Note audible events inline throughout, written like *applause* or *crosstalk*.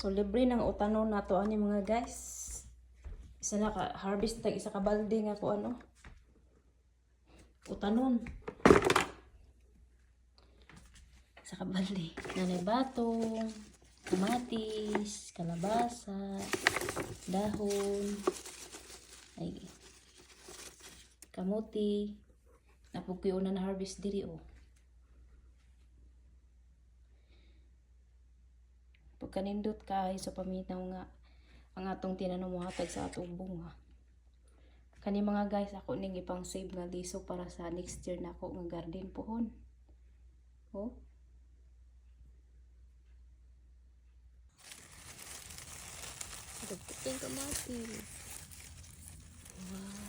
So libre ng utanon na to ani mga guys. Isa na ka harvest tag isa ka balde nga ko ano. Utanon. Isa ka balde. Nanay batong, kamatis, kalabasa, dahon, ay kamuti. Napugyo na na harvest diri oh. Pagkanindot kay sa paminaw nga ang atong tinanong hatag sa atong bunga kani mga guys ako ning ipang save nga liso para sa next year na ako nga garden pohon oh Dagdating kamatis. Wow.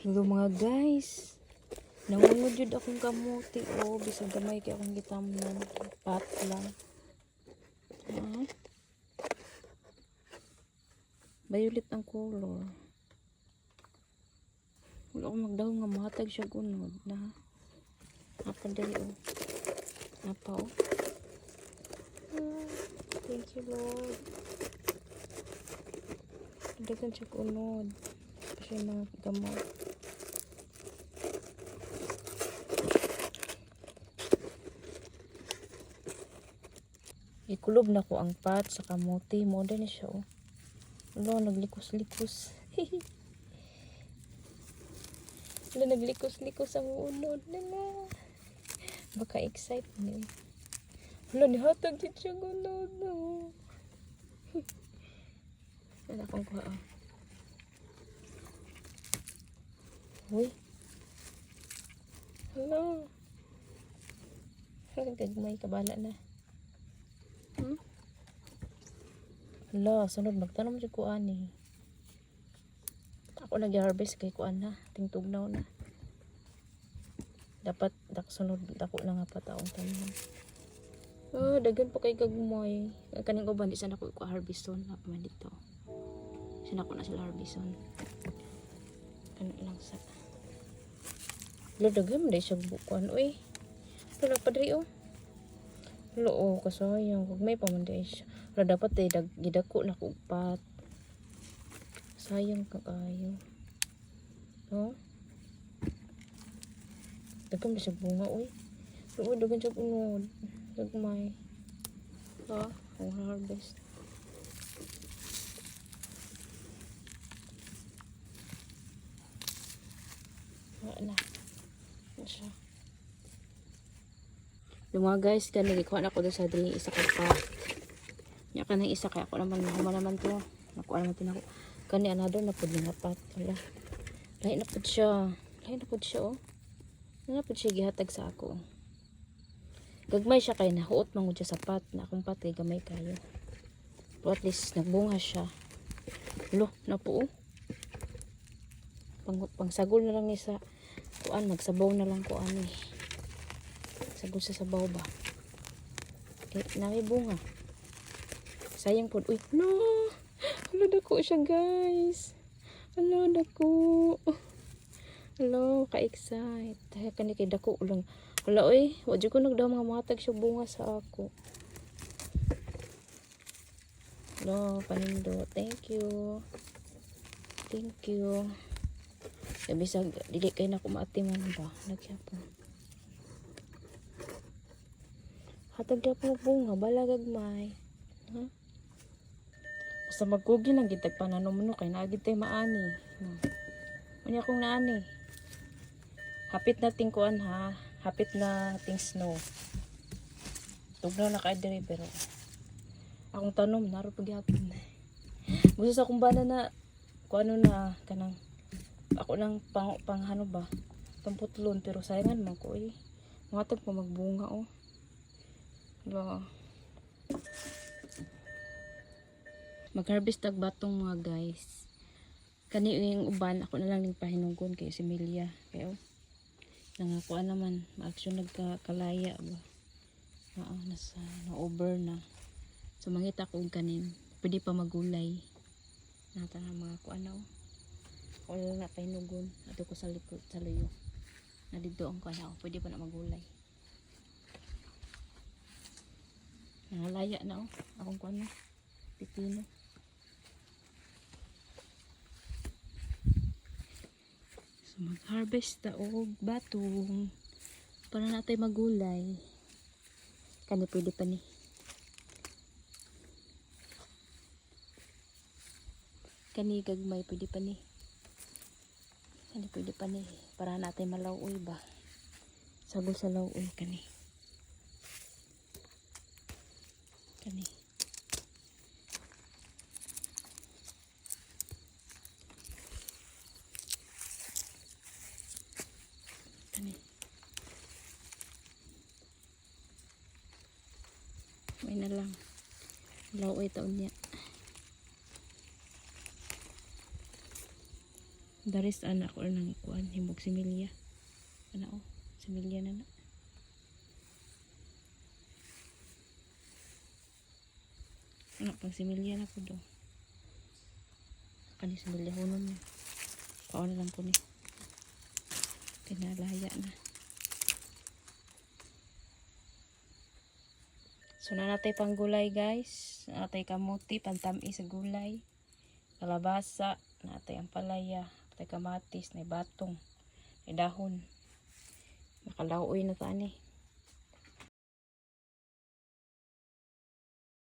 Hello mga guys. Nangungod jud akong kamuti o bisag gamay kay akong gitamnan. Pat lang. Ah. Violet ang color. Wala akong magdaw nga matag siya gunod na. Apa dali o. Apa o. Ah, thank you Lord. Dagan siya gunod. Kasi mga gamot. Ikulob na ko ang pat sa kamote. Moda ni siya oh. Wala, naglikos-likos. *laughs* Wala, naglikos-likos ang unod na nga. Baka excite niyo. Wala, nihatag din siya gunod no. *laughs* Wala akong kuha ah. Uy. Hala. Gagmay kabala na. Hmm? Hala, sunod magtanong siya ko ani. Ako nag-harvest kay kuan na, tingtugnaw na. Dapat dak sunod dako na nga pa taong tanan. Ah, dagan pa kay gagmoy. Kaning uban di sana ko ko harveston na man dito. Sana ko na sila harveston. Kani lang sa. Lo dagan man dai siya bukuan oy. Wala pa diri oh. Lo oh, kasayang kag may pamanday siya. Wala dapat eh gidako na ko upat. Sayang ka kayo. No? Daghan ba siya bunga oy. Oo, daghan siya unod. Dagmay. Ha? Ang harvest. Wala na. Ano siya? Yung mga guys, kani gikuha na ko doon sa dili isa ka pa. Nya ka isa kaya ako naman huma naman to. Nakuha naman tinako. Kani anado na pud nga pat. Wala. Lahi na siya. Lahi na siya oh. Na pud siya gihatag sa ako. Gagmay siya kay nahuot siya sa pat. Na akong pat kay gamay kayo. Pero at least nagbunga siya. Lo, na po oh. Pang, pangsagol na lang ni sa kuan magsabaw na lang ko ano eh. Sagol sa sabaw ba? Eh, nami bunga. Sayang po. Uy, no! Hala, dako siya, guys. Hala, dako. Hala, ka-excite. Dahil kani kay dako lang. Hala, uy. Wadyo ko nagdaw mga matag siya bunga sa ako. Hala, panindo. Thank you. Thank you. Sabi sa, dili kayo na kumatiman ba? Nagyapon. Hatag na po bunga, balagag may. Ha? Basta magkugi lang gitag pananom no kay naagid tay maani. No. Unya kong naani. Hapit na ting kuan ha. Hapit na ting snow. Tugnaw na kay diri pero akong tanom naro pagyapon. Gusto sa kumbana na kung ano na kanang ako nang pang, pang ano ba pamputlon pero sayangan man ko eh. Matag pa magbunga oh. Wala. Mag-harvest tag batong mga guys. Kani yung uban, ako na lang ning pahinugon kay si Milia. Kaya oh, nangakuan naman, ma-action nagkakalaya ba. Oo, nasa, na-over na. So mangita ko kanin, pwede pa magulay. Nata na mga kuan na. Ako na lang na pahinugon, ato ko sa likod, sa luyo. Na ang kuan oh, pwede pa na magulay. Nangalaya na oh. Akong kuan na. Pipino. So mag-harvest ta og batong para natay magulay. Kani pwede pa ni. Kani gagmay pwede pa ni. Kani pwede pa ni para natay malawoy ba. Sagol sa lawoy kani. Kani. Kani. May na lang. Laoy taon niya. Daris anak ko nang ikuan himog similya. Ano oh, similya na na. Anak pang similya na po do. Kani similya hunon niya. Paon lang ko ni. Kinalaya na. So na natay pang gulay guys. Natay kamuti, pantami sa gulay. Kalabasa, natay ang palaya, natay kamatis, nay batong, nay dahon. Nakalaoy na ta ni.